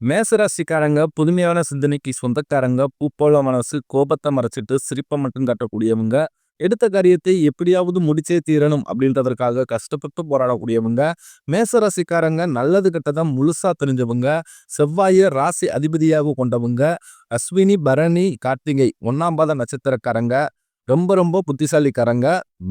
மேசராசிக்காரங்க புதுமையான சிந்தனைக்கு சொந்தக்காரங்க பூ மனசு கோபத்தை மறைச்சிட்டு சிரிப்பை மட்டும் காட்டக்கூடியவங்க எடுத்த காரியத்தை எப்படியாவது முடிச்சே தீரணும் அப்படின்றதற்காக கஷ்டப்பட்டு போராடக்கூடியவங்க மேசராசிக்காரங்க நல்லது கெட்டதை முழுசா தெரிஞ்சவங்க செவ்வாய ராசி அதிபதியாக கொண்டவங்க அஸ்வினி பரணி கார்த்திகை ஒன்னாம் பாத நட்சத்திரக்காரங்க ரொம்ப ரொம்ப புத்திசாலிக்காரங்க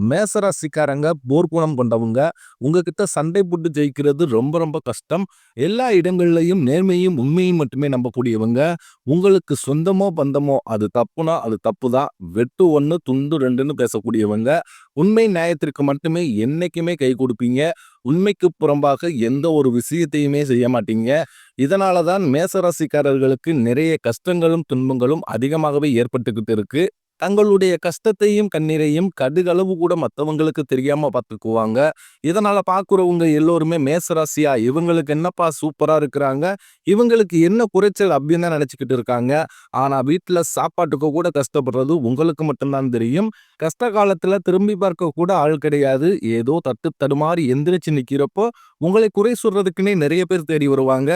மேசராசிக்காரங்க போர்க்குணம் கொண்டவங்க. உங்ககிட்ட சண்டை போட்டு ஜெயிக்கிறது ரொம்ப ரொம்ப கஷ்டம். எல்லா இடங்கள்லையும் நேர்மையும் உண்மையும் மட்டுமே நம்பக்கூடியவங்க. உங்களுக்கு சொந்தமோ பந்தமோ அது தப்புனா அது தப்பு தான் வெட்டு ஒன்று துண்டு ரெண்டுன்னு பேசக்கூடியவங்க. உண்மை நியாயத்திற்கு மட்டுமே என்னைக்குமே கை கொடுப்பீங்க. உண்மைக்கு புறம்பாக எந்த ஒரு விஷயத்தையுமே செய்ய மாட்டீங்க. இதனால தான் மேசராசிக்காரர்களுக்கு நிறைய கஷ்டங்களும் துன்பங்களும் அதிகமாகவே ஏற்பட்டுக்கிட்டு இருக்கு. தங்களுடைய கஷ்டத்தையும் கண்ணீரையும் கடுகளவு கூட மற்றவங்களுக்கு தெரியாம பார்த்துக்குவாங்க இதனால பாக்குறவங்க எல்லோருமே மேசராசியா இவங்களுக்கு என்னப்பா சூப்பரா இருக்கிறாங்க இவங்களுக்கு என்ன குறைச்சல் அப்படின்னு தான் நினச்சிக்கிட்டு இருக்காங்க. ஆனா வீட்டுல சாப்பாட்டுக்கு கூட கஷ்டப்படுறது உங்களுக்கு மட்டும்தான் தெரியும். கஷ்ட காலத்துல திரும்பி பார்க்க கூட ஆள் கிடையாது. ஏதோ தட்டு தடுமாறி எந்திரிச்சு நிக்கிறப்போ உங்களை குறை சொல்றதுக்குன்னே நிறைய பேர் தேடி வருவாங்க.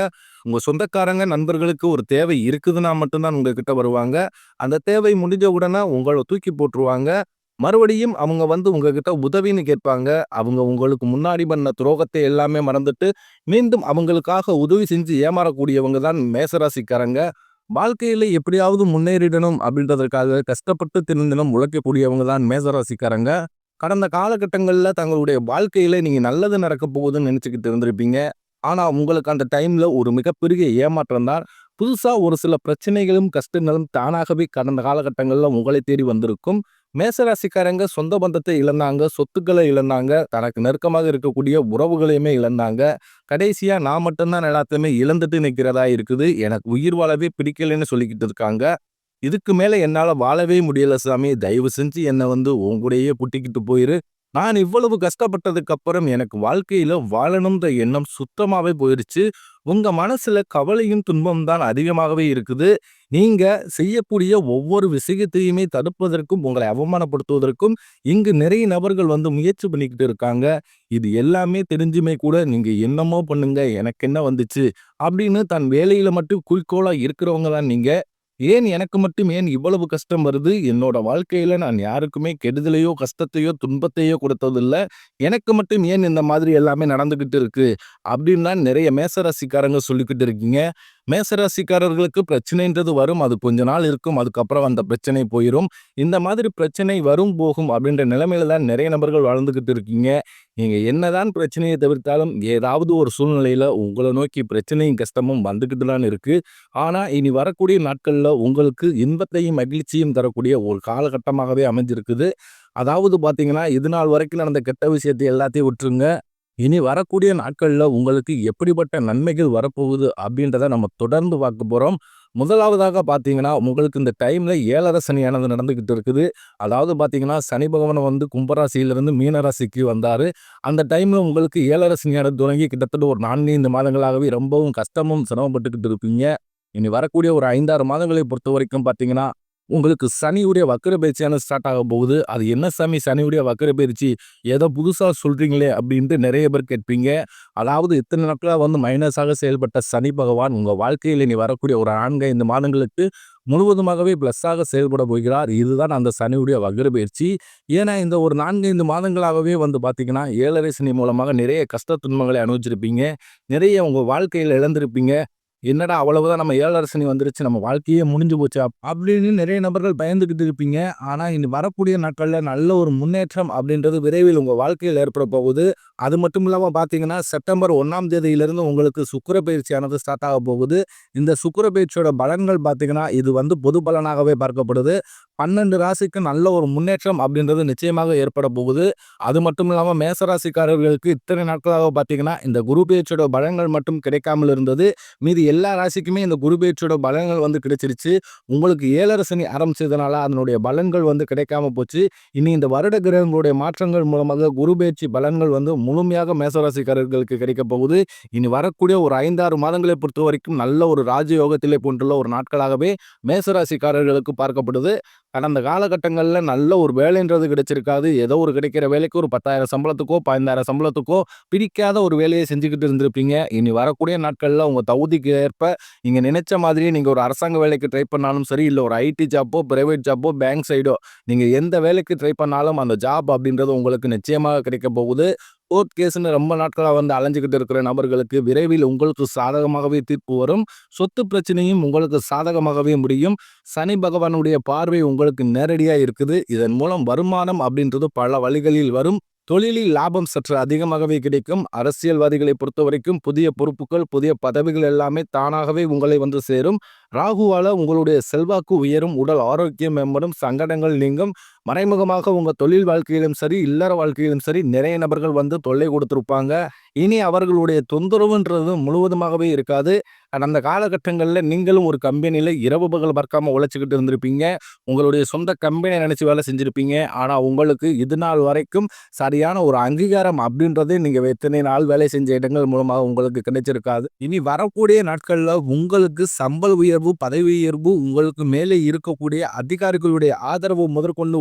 உங்கள் சொந்தக்காரங்க நண்பர்களுக்கு ஒரு தேவை இருக்குதுன்னா மட்டும்தான் உங்ககிட்ட வருவாங்க. அந்த தேவை முடிஞ்ச உடனே உங்களை தூக்கி போட்டுருவாங்க. மறுபடியும் அவங்க வந்து உங்ககிட்ட உதவின்னு கேட்பாங்க. அவங்க உங்களுக்கு முன்னாடி பண்ண துரோகத்தை எல்லாமே மறந்துட்டு மீண்டும் அவங்களுக்காக உதவி செஞ்சு ஏமாறக்கூடியவங்க தான் மேசராசிக்காரங்க. வாழ்க்கையில் எப்படியாவது முன்னேறிடணும் அப்படின்றதற்காக கஷ்டப்பட்டு தினம் உழைக்கக்கூடியவங்க தான் மேசராசிக்காரங்க. கடந்த காலகட்டங்களில் தங்களுடைய வாழ்க்கையில் நீங்கள் நல்லது நடக்க போகுதுன்னு நினச்சிக்கிட்டு இருந்திருப்பீங்க. ஆனா உங்களுக்கு அந்த டைம்ல ஒரு மிகப்பெரிய ஏமாற்றம் தான். புதுசா ஒரு சில பிரச்சனைகளும் கஷ்டங்களும் தானாகவே கடந்த காலகட்டங்கள்ல உங்களை தேடி வந்திருக்கும். மேசராசிக்காரங்க சொந்த பந்தத்தை இழந்தாங்க சொத்துக்களை இழந்தாங்க தனக்கு நெருக்கமாக இருக்கக்கூடிய உறவுகளையுமே இழந்தாங்க. கடைசியா நான் மட்டும்தான் எல்லாத்தையுமே இழந்துட்டு நிற்கிறதா இருக்குது. எனக்கு உயிர் வாழவே பிடிக்கலைன்னு சொல்லிக்கிட்டு இருக்காங்க. இதுக்கு மேல என்னால வாழவே முடியல சாமி. தயவு செஞ்சு என்னை வந்து உங்களையே புட்டிக்கிட்டு போயிரு. நான் இவ்வளவு கஷ்டப்பட்டதுக்கு அப்புறம் எனக்கு வாழ்க்கையில வாழணுன்ற எண்ணம் சுத்தமாவே போயிருச்சு. உங்க மனசுல கவலையும் துன்பம் தான் அதிகமாகவே இருக்குது. நீங்க செய்யக்கூடிய ஒவ்வொரு விஷயத்தையுமே தடுப்பதற்கும் உங்களை அவமானப்படுத்துவதற்கும் இங்கு நிறைய நபர்கள் வந்து முயற்சி பண்ணிக்கிட்டு இருக்காங்க. இது எல்லாமே தெரிஞ்சுமே கூட நீங்க என்னமோ பண்ணுங்க எனக்கு என்ன வந்துச்சு? அப்படின்னு தன் வேலையில மட்டும் குறிக்கோளா இருக்கிறவங்க தான் நீங்க. ஏன் எனக்கு மட்டும் ஏன் இவ்வளவு கஷ்டம் வருது? என்னோட வாழ்க்கையில நான் யாருக்குமே கெடுதலையோ கஷ்டத்தையோ துன்பத்தையோ கொடுத்ததில்ல. எனக்கு மட்டும் ஏன் இந்த மாதிரி எல்லாமே நடந்துகிட்டு இருக்கு? அப்படின்னு தான் நிறைய மேசராசிக்காரங்க சொல்லிக்கிட்டு இருக்கீங்க. மேசராசிக்காரர்களுக்கு பிரச்சனைன்றது வரும். அது கொஞ்ச நாள் இருக்கும். அதுக்கப்புறம் அந்த பிரச்சனை போயிடும் இந்த மாதிரி பிரச்சனை வரும் போகும் அப்படின்ற நிலைமையில தான் நிறைய நபர்கள் வளர்ந்துக்கிட்டு இருக்கீங்க. நீங்கள் என்னதான் பிரச்சனையை தவிர்த்தாலும் ஏதாவது ஒரு சூழ்நிலையில் உங்களை நோக்கி பிரச்சனையும் கஷ்டமும் வந்துக்கிட்டு தான் இருக்குது ஆனால் இனி வரக்கூடிய நாட்களில் உங்களுக்கு இன்பத்தையும் மகிழ்ச்சியும் தரக்கூடிய ஒரு காலகட்டமாகவே அமைஞ்சிருக்குது. அதாவது பார்த்தீங்கன்னா இது நாள் வரைக்கும் நடந்த கெட்ட விஷயத்தை எல்லாத்தையும் விட்டுருங்க. இனி வரக்கூடிய நாட்களில் உங்களுக்கு எப்படிப்பட்ட நன்மைகள் வரப்போகுது அப்படின்றத நம்ம தொடர்ந்து பார்க்க போகிறோம் முதலாவதாக பார்த்தீங்கன்னா உங்களுக்கு இந்த டைமில் ஏழரை சனியானது நடந்துக்கிட்டு இருக்குது. அதாவது பார்த்தீங்கன்னா சனி பகவான் வந்து கும்பராசியிலிருந்து மீனராசிக்கு வந்தார். அந்த டைமில் உங்களுக்கு ஏழரை சனியானது தொடங்கி கிட்டத்தட்ட ஒரு நான்கைந்து மாதங்களாகவே ரொம்பவும் கஷ்டமும் சிரமப்பட்டுக்கிட்டு இருப்பீங்க. இனி வரக்கூடிய ஒரு ஐந்தாறு மாதங்களை பொறுத்த வரைக்கும் பார்த்தீங்கன்னா உங்களுக்கு சனியுடைய வக்கர பயிற்சியான ஸ்டார்ட் ஆக போகுது. அது என்ன சாமி? சனியுடைய வக்கர பயிற்சி ஏதோ புதுசாக சொல்கிறீங்களே அப்படின்ட்டு நிறைய பேர் கேட்பீங்க. அதாவது இத்தனை நாட்களாக வந்து மைனஸாக செயல்பட்ட சனி பகவான் உங்கள் வாழ்க்கையில் இனி வரக்கூடிய ஒரு நான்கு ஐந்து மாதங்களுக்கு முழுவதுமாகவே பிளஸ்ஸாக செயல்பட போகிறார். இதுதான் அந்த சனியுடைய வக்கர பயிற்சி ஏன்னா இந்த ஒரு நான்கு ஐந்து மாதங்களாகவே வந்து பார்த்திங்கன்னா ஏழரை சனி மூலமாக நிறைய கஷ்ட துன்பங்களை அனுபவிச்சிருப்பீங்க. நிறைய உங்கள் வாழ்க்கையில் இழந்திருப்பீங்க. என்னடா அவ்வளவுதான் நம்ம ஏழரசனி வந்துருச்சு நம்ம வாழ்க்கையே முடிஞ்சு போச்சு அப்படின்னு நிறைய நபர்கள் பயந்துக்கிட்டு இருப்பீங்க. ஆனால் இனி வரக்கூடிய நாட்களில் நல்ல ஒரு முன்னேற்றம் அப்படின்றது விரைவில் உங்கள் வாழ்க்கையில் ஏற்பட போகுது. அது மட்டும் இல்லாமல் பார்த்தீங்கன்னா செப்டம்பர் ஒன்றாம் தேதியிலிருந்து உங்களுக்கு சுக்கர பயிற்சியானது ஸ்டார்ட் ஆக போகுது. இந்த சுக்கர பயிற்சியோட பலன்கள் பார்த்தீங்கன்னா இது வந்து பொது பலனாகவே பார்க்கப்படுது. பன்னெண்டு ராசிக்கு நல்ல ஒரு முன்னேற்றம் அப்படின்றது நிச்சயமாக ஏற்பட போகுது. அது மட்டும் இல்லாமல் மேசராசிக்காரர்களுக்கு இத்தனை நாட்களாக பார்த்தீங்கன்னா இந்த குரு பேச்சோட பலன்கள் மட்டும் கிடைக்காமல் இருந்தது. மீது எல்லா ராசிக்குமே இந்த குரு பேச்சோட பலன்கள் வந்து கிடைச்சிருச்சு. உங்களுக்கு ஏழரசனி ஆரம்பிச்சதுனால அதனுடைய பலன்கள் வந்து கிடைக்காம போச்சு. இனி இந்த வருட கிரகங்களுடைய மாற்றங்கள் மூலமாக குரு பேச்சு பலன்கள் வந்து முழுமையாக மேசராசிக்காரர்களுக்கு கிடைக்க போகுது. இனி வரக்கூடிய ஒரு ஐந்தாறு மாதங்களை பொறுத்த வரைக்கும் நல்ல ஒரு ராஜயோகத்திலே போன்றுள்ள ஒரு நாட்களாகவே மேசராசிக்காரர்களுக்கு பார்க்கப்படுது. கடந்த காலகட்டங்களில் நல்ல ஒரு வேலைன்றது கிடைச்சிருக்காது. ஏதோ ஒரு கிடைக்கிற வேலைக்கு ஒரு 10,000 சம்பளத்துக்கோ, 15,000 சம்பளத்துக்கோ பிடிக்காத ஒரு வேலையை செஞ்சுக்கிட்டு இருந்திருப்பீங்க. இனி வரக்கூடிய நாட்களில் உங்கள் தகுதிக்கு ஏற்ப நீங்கள் நினைச்ச மாதிரியே நீங்கள் ஒரு அரசாங்க வேலைக்கு ட்ரை பண்ணாலும் சரி, இல்லை ஒரு ஐடி ஜாப்போ, பிரைவேட் ஜாப்போ, பேங்க் சைடோ நீங்கள் எந்த வேலைக்கு ட்ரை பண்ணாலும் அந்த ஜாப் அப்படின்றது உங்களுக்கு நிச்சயமாக கிடைக்கப் போகுது. கோர்ட் கேஸ்ன்னு ரொம்ப நாட்களாக வந்து அலைஞ்சிக்கிட்டு இருக்கிற நபர்களுக்கு விரைவில் உங்களுக்கு சாதகமாகவே தீர்ப்பு வரும். சொத்து பிரச்சனையும் உங்களுக்கு சாதகமாகவே முடியும். சனி பகவானுடைய பார்வை உங்களுக்கு நேரடியாக இருக்குது. இதன் மூலம் வருமானம் அப்படின்றது பல வழிகளில் வரும். தொழிலில் லாபம் சற்று அதிகமாகவே கிடைக்கும். அரசியல்வாதிகளை பொறுத்தவரைக்கும் புதிய பொறுப்புகள், புதிய பதவிகள் எல்லாமே தானாகவே உங்களை வந்து சேரும். ராகுவால உங்களுடைய செல்வாக்கு உயரும். உடல் ஆரோக்கியம் மேம்படும். சங்கடங்கள் நீங்கும். மறைமுகமாக உங்கள் தொழில் வாழ்க்கையிலும் சரி, இல்லற வாழ்க்கையிலும் சரி நிறைய நபர்கள் வந்து தொல்லை கொடுத்துருப்பாங்க இனி அவர்களுடைய தொந்தரவுன்றது முழுவதுமாகவே இருக்காது. அந்த காலகட்டங்களில் நீங்களும் ஒரு கம்பெனியில் இரவு பகல் பார்க்காம உழைச்சிக்கிட்டு இருந்திருப்பீங்க. உங்களுடைய சொந்த கம்பெனியை நினச்சி வேலை செஞ்சுருப்பீங்க ஆனால் உங்களுக்கு இது நாள் வரைக்கும் சரியான ஒரு அங்கீகாரம் அப்படின்றதே நீங்கள் எத்தனை நாள் வேலை செஞ்ச இடங்கள் மூலமாக உங்களுக்கு கிடைச்சிருக்காது. இனி வரக்கூடிய நாட்களில் உங்களுக்கு சம்பள உயர்வு, பதவி உயர்வு, உங்களுக்கு மேலே இருக்கக்கூடிய அதிகாரிகளுடைய ஆதரவு முதற்கொண்டு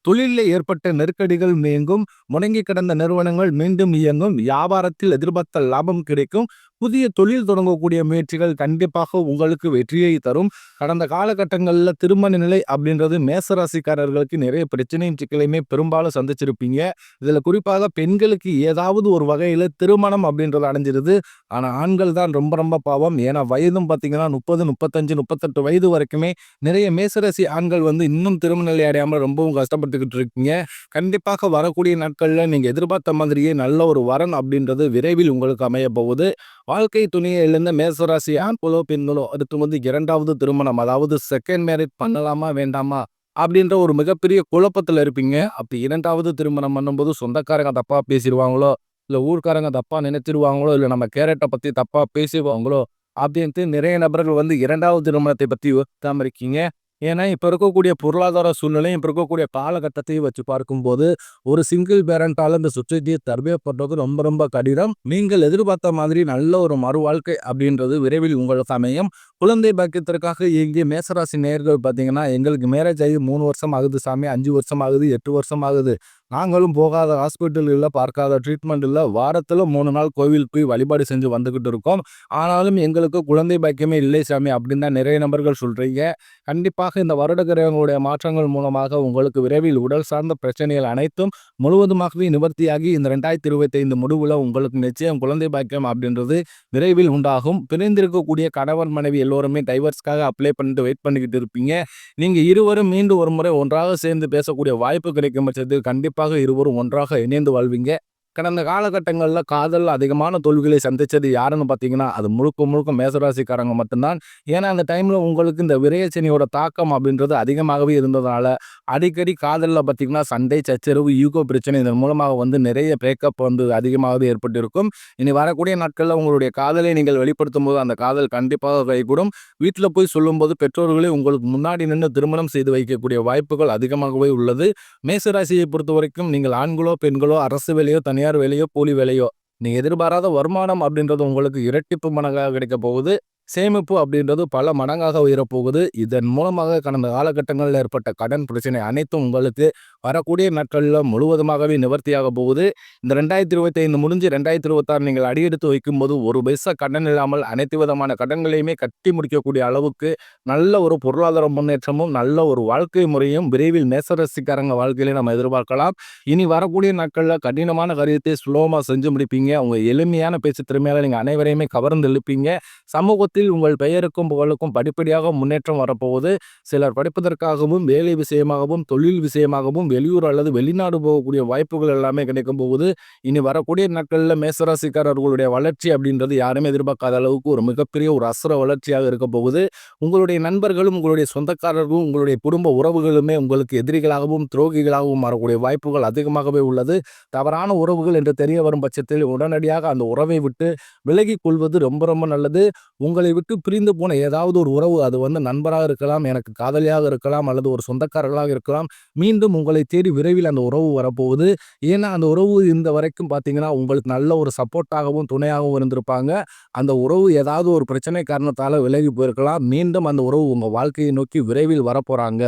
தொழிலில் ஏற்பட்ட நெருக்கடிகள் நீங்கும். முடங்கி கிடந்த நிறுவனங்கள் மீண்டும் இயங்கும். வியாபாரத்தில் எதிர்பார்த்த லாபம் கிடைக்கும். புதிய தொழில் தொடங்கக்கூடிய முயற்சிகள் கண்டிப்பாக உங்களுக்கு வெற்றியை தரும். கடந்த காலகட்டங்களில் திருமண நிலை அப்படின்றது மேசராசிக்காரர்களுக்கு நிறைய பிரச்சனையும் சிக்கலையுமே பெரும்பாலும் சந்திச்சிருப்பீங்க. இதில் குறிப்பாக பெண்களுக்கு ஏதாவது ஒரு வகையில் திருமணம் அப்படின்றது அடைஞ்சிருது. ஆனால் ஆண்கள் தான் ரொம்ப ரொம்ப பாவம். ஏன்னா வயதும் பார்த்தீங்கன்னா 30, 35, 38 வயது வரைக்குமே நிறைய மேசராசி ஆண்கள் வந்து இன்னும் திருமண நிலை அடையாமல் ரொம்பவும் கஷ்டப்பட்டுக்கிட்டு இருக்கீங்க. கண்டிப்பாக வரக்கூடிய நாட்களில் நீங்கள் எதிர்பார்த்த மாதிரியே நல்ல ஒரு வரன் அப்படின்றது விரைவில் உங்களுக்கு அமைய போகுது. வாழ்க்கை துணியை இழந்த மேசராசி ஆண்களோ, பெண்களோ அடுத்து வந்து இரண்டாவது திருமணம் அதாவது செகண்ட் மேரேஜ் பண்ணலாமா? வேண்டாமா? அப்படின்ற ஒரு மிகப்பெரிய குழப்பத்துல இருப்பீங்க. அப்படி இரண்டாவது திருமணம் பண்ணும்போது சொந்தக்காரங்க தப்பா பேசிடுவாங்களோ இல்ல ஊர்க்காரங்க தப்பா நினைச்சிருவாங்களோ, இல்ல நம்ம கேரட்டை பத்தி தப்பா பேசிடுவாங்களோ அப்படின்ட்டு நிறைய நபர்கள் வந்து இரண்டாவது திருமணத்தை பத்தி யோசிக்காமல் இருக்கீங்க. ஏன்னா இப்போ இருக்கக்கூடிய பொருளாதார சூழ்நிலையும், இப்போ இருக்கக்கூடிய காலகட்டத்தையும் வச்சு பார்க்கும்போது ஒரு சிங்கிள் பேரண்டால் இந்த சொசைட்டிய சர்வே ரொம்ப ரொம்ப கடினம். நீங்கள் எதிர்பார்த்த மாதிரி நல்ல ஒரு மறுவாழ்க்கை அப்படின்றது விரைவில் உங்களுக்கு அமையும். குழந்தை பாக்கியத்திற்காக இங்கே மேசராசி நேயர்கள் பார்த்தீங்கன்னா, எங்களுக்கு மேரேஜ் ஆகி மூணு வருஷம் ஆகுது சாமி, அஞ்சு வருஷம் ஆகுது, எட்டு வருஷம் ஆகுது. நாங்களும் போகாத ஹாஸ்பிட்டல் இல்லை பார்க்காத ட்ரீட்மெண்ட் இல்லை வாரத்தில் மூணு நாள் கோவில் போய் வழிபாடு செஞ்சு வந்துக்கிட்டு இருக்கோம். ஆனாலும் எங்களுக்கு குழந்தை பாக்கியமே இல்லை சாமி அப்படின்னு தான் நிறைய நபர்கள் சொல்கிறீங்க கண்டிப்பாக இந்த வருட கிரகங்களுடைய மாற்றங்கள் மூலமாக உங்களுக்கு விரைவில் உடல் சார்ந்த பிரச்சனைகள் அனைத்தும் முழுவதுமாகவே நிவர்த்தியாகி இந்த ரெண்டாயிரத்தி இருபத்தைந்து முடிவில் உங்களுக்கு நிச்சயம் குழந்தை பாக்கியம் அப்படின்றது விரைவில் உண்டாகும். பிரிந்திருக்கக்கூடிய கணவன், மனைவி எல்லோருமே டைவர்ஸ்க்காக அப்ளை பண்ணிட்டு வெயிட் பண்ணிக்கிட்டு இருப்பீங்க. நீங்கள் இருவரும் மீண்டும் ஒரு முறை ஒன்றாக சேர்ந்து பேசக்கூடிய வாய்ப்பு கிடைக்கும் பட்சத்தில் கண்டிப்பாக இருவரும் ஒன்றாக இணைந்து வாழ்வீங்க. கடந்த காலகட்டங்களில் காதல் அதிகமான தோல்விகளை சந்தித்தது யாருன்னு பார்த்தீங்கன்னா, அது முழுக்க முழுக்க மேசராசிக்காரங்க மட்டும் தான். ஏன்னா அந்த டைமில் உங்களுக்கு இந்த விரயச்சனியோட தாக்கம் அப்படின்றது அதிகமாகவே இருந்ததுனால, அடிக்கடி காதலில் பார்த்தீங்கன்னா சண்டை, சச்சரவு, ஈகோ பிரச்சனை இதன் மூலமாக வந்து நிறைய பிரேக்கப் வந்து அதிகமாகவே ஏற்பட்டிருக்கும். இனி வரக்கூடிய நாட்களில் உங்களுடைய காதலை நீங்கள் வெளிப்படுத்தும் போது அந்த காதல் கண்டிப்பாக கைகூடும். வீட்டில் போய் சொல்லும்போது பெற்றோர்களே உங்களுக்கு முன்னாடி நின்று திருமணம் செய்து வைக்கக்கூடிய வாய்ப்புகள் அதிகமாகவே உள்ளது. மேசராசியை பொறுத்தவரைக்கும் நீங்கள் ஆண்களோ, பெண்களோ அரசு வேலையோ, தனியார் வேலையோ, கூலி வேலையோ நீங்கள் எதிர்பாராத வருமானம் அப்படின்றது உங்களுக்கு இரட்டிப்பு மடங்காக கிடைக்கப் போகுது. சேமிப்பு அப்படின்றது பல மடங்காக உயரப்போகுது. இதன் மூலமாக கடந்த காலகட்டங்களில் ஏற்பட்ட கடன் பிரச்சனை அனைத்தும் உங்களுக்கு வரக்கூடிய நாட்களில் முழுவதுமாகவே நிவர்த்தியாக போகுது. இந்த 2025 முடிஞ்சு 2026 நீங்கள் அடியெடுத்து வைக்கும்போது ஒரு பைசா கடன் இல்லாமல் அனைத்து விதமான கடன்களையுமே கட்டி முடிக்கக்கூடிய அளவுக்கு நல்ல ஒரு பொருளாதார முன்னேற்றமும், நல்ல ஒரு வாழ்க்கை முறையும் விரைவில் நேசரசிக்காரங்க வாழ்க்கையிலே நம்ம எதிர்பார்க்கலாம். இனி வரக்கூடிய நாட்களில் கடினமான காரியத்தை சுலபமாக செஞ்சு முடிப்பீங்க. உங்கள் எளிமையான பேச்சு திறமையால் நீங்கள் அனைவரையுமே கவர்ந்து இழுப்பீங்க. சமூகத்தில் குடும்பத்தில் உங்கள் பெயருக்கும் புகழுக்கும் படிப்படியாக முன்னேற்றம் வரப்போகுது சிலர் படிப்பதற்காகவும் வேலை விஷயமாகவும் தொழில் விஷயமாகவும் வெளியூர் அல்லது வெளிநாடு போகக்கூடிய வாய்ப்புகள் எல்லாமே கிடைக்கும் போகுது இனி வரக்கூடிய நாட்களில் மேசராசிக்காரர்களுடைய வளர்ச்சி அப்படின்றது யாருமே எதிர்பார்க்காத அளவுக்கு ஒரு மிகப்பெரிய ஒரு அசுர வளர்ச்சியாக இருக்க போகுது. உங்களுடைய நண்பர்களும் உங்களுடைய சொந்தக்காரர்களும் உங்களுடைய குடும்ப உறவுகளுமே உங்களுக்கு எதிரிகளாகவும் துரோகிகளாகவும் வரக்கூடிய வாய்ப்புகள் அதிகமாகவே உள்ளது. தவறான உறவுகள் என்று தெரிய வரும் பட்சத்தில் உடனடியாக அந்த உறவை விட்டு விலகிக் கொள்வது ரொம்ப ரொம்ப நல்லது. உங்களை விட்டு பிரிந்து போன ஏதாவது ஒரு உறவு அது வந்து நண்பராக இருக்கலாம் எனக்கு காதலியாக இருக்கலாம் அல்லது ஒரு சொந்தக்காரர்களாக இருக்கலாம் மீண்டும் உங்களை தேடி விரைவில் அந்த உறவு வரப்போகுது. ஏன்னா அந்த உறவு இந்த வரைக்கும் பார்த்தீங்கன்னா உங்களுக்கு நல்ல ஒரு சப்போர்ட்டாகவும் துணையாகவும் இருந்திருப்பாங்க. அந்த உறவு ஏதாவது ஒரு பிரச்சனை காரணத்தால் விலகி போயிருக்கலாம். மீண்டும் அந்த உறவு உங்கள் வாழ்க்கையை நோக்கி விரைவில் வரப்போகிறாங்க